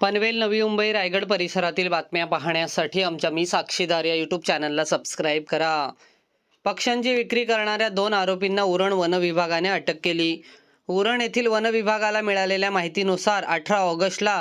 पनवेल नवी मुंबई रायगड परिसरातील बातम्या पाहण्यासाठी आमच्या मी साक्षीदार या यूट्यूब चॅनलला सबस्क्राईब करा. पक्ष्यांची विक्री करणाऱ्या दोन आरोपींना उरण वन विभागाने अटक केली. उरण येथील वन विभागाला मिळालेल्या माहितीनुसार अठरा ऑगस्टला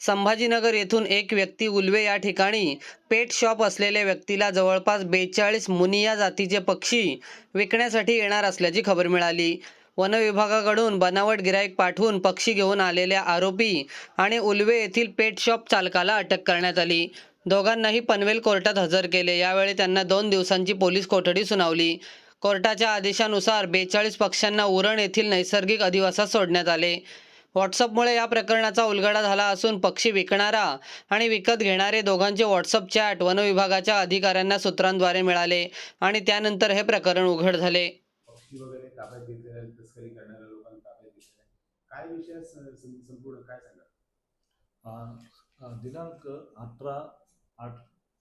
संभाजीनगर येथून एक व्यक्ती उल्वे या ठिकाणी पेट शॉप असलेल्या व्यक्तीला जवळपास बेचाळीस मुनिया जातीचे पक्षी विकण्यासाठी येणार असल्याची खबर मिळाली. वनविभागाकडून बनावट गिराईक पाठवून पक्षी घेऊन आलेल्या आरोपी आणि उल्वे येथील पेट शॉप चालकाला अटक करण्यात आली. दोघांनाही पनवेल कोर्टात हजर केले. यावेळी त्यांना दोन दिवसांची पोलीस कोठडी सुनावली. कोर्टाच्या आदेशानुसार बेचाळीस पक्ष्यांना उरण येथील नैसर्गिक अधिवासात सोडण्यात आले. व्हॉट्सअपमुळे या प्रकरणाचा उलगडा झाला असून पक्षी विकणारा आणि विकत घेणारे दोघांचे व्हॉट्सअप चॅट वनविभागाच्या अधिकाऱ्यांना सूत्रांद्वारे मिळाले आणि त्यानंतर हे प्रकरण उघड झाले. ती वगैरे ताब्यात घेतलेल्या तस्करी करणाऱ्या लोकांना ताब्यात घेतलेल्या काय विषय संपूर्ण काय सांगा दिनांक अठरा आठ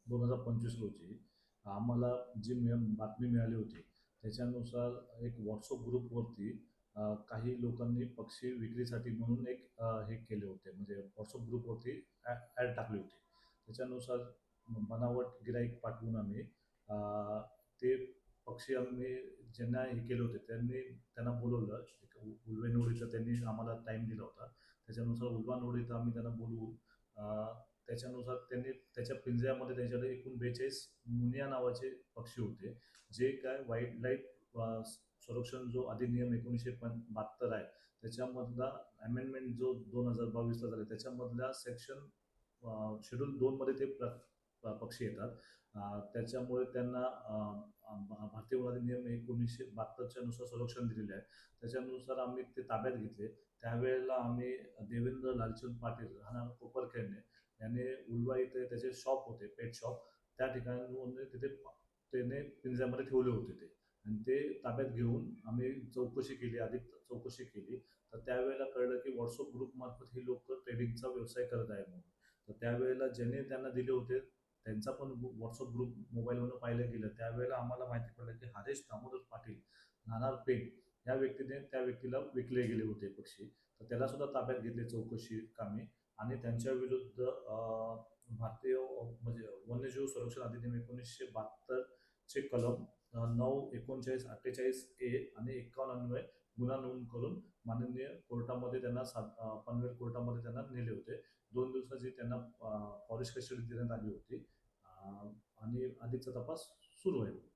दोन हजार पंचवीस रोजी आम्हाला जी मिळ बातमी मिळाली होती त्याच्यानुसार एक व्हॉट्सअप ग्रुपवरती काही लोकांनी पक्षी विक्रीसाठी म्हणून एक हे केले होते. म्हणजे व्हॉट्सअप ग्रुपवरती ॲड टाकली होती. त्याच्यानुसार बनावट गिराईक पाठवून आम्ही ते पक्षी आम्ही ज्यांना हे केले होते त्यांनी त्यांना बोलवलं. उलवे उ- त्यांनी आम्हाला टाईम दिला होता. त्याच्यानुसार उलवा इथं आम्ही त्यांना बोलवून त्याच्यानुसार त्यांनी त्याच्या पिंजऱ्यामध्ये त्यांच्याकडे एकूण बेचाळीस मुनिया नावाचे पक्षी होते जे काय वाईल्ड लाईफ संरक्षण जो अधिनियम एकोणीसशे पं बहात्तर आहे त्याच्यामधला अमेंडमेंट जो दोन हजार बावीसला झाला त्याच्यामधल्या सेक्शन शेड्यूल दोनमध्ये ते प्र पक्षी येतात. त्याच्यामुळे त्यांना भारतीय वन नियम एकोणीसशे बहात्तरच्या नुसार संरक्षण दिलेले आहे. त्याच्यानुसार आम्ही ते ताब्यात घेतले. त्यावेळेला आम्ही देवेंद्र लालचंद पाटील राहणार कोपरखेडणे याने उलवा इथे त्याचे शॉप होते पेट शॉप. त्या ठिकाणी तिथे त्याने पिंजऱ्यामध्ये ठेवले होते ते. आणि ते ताब्यात घेऊन आम्ही चौकशी केली अधिक चौकशी केली. तर त्यावेळेला कळलं की व्हॉट्सअप ग्रुपमार्फत ही लोक ट्रेडिंगचा व्यवसाय करत आहे म्हणून. तर त्यावेळेला ज्याने त्यांना दिले होते त्यांचा पण व्हॉट्सअप ग्रुप मोबाईलवरून पाहिलं गेलं त्यावेळेला आम्हाला माहिती पडलं की हरेश दामोदर पाटील नाणार पेन या व्यक्तीने त्या व्यक्तीला विकले गेले होते पक्षी तर त्याला सुद्धा ताब्यात घेतले चौकशी कामी. आणि त्यांच्या विरुद्ध भारतीय म्हणजे वन्यजीव संरक्षण अधिनियम एकोणीसशे बहात्तरचे कलम नऊ एकोणचाळीस अठ्ठेचाळीस ए आणि एकावन्न अन्वय गुन्हा नोंद करून माननीय कोर्टामध्ये त्यांना सा पनवेल कोर्टामध्ये त्यांना नेले होते. दोन दिवसाची त्यांना फॉरेस्ट कस्टडी देण्यात आली होती. आणि अधिकचा तपास सुरू आहे.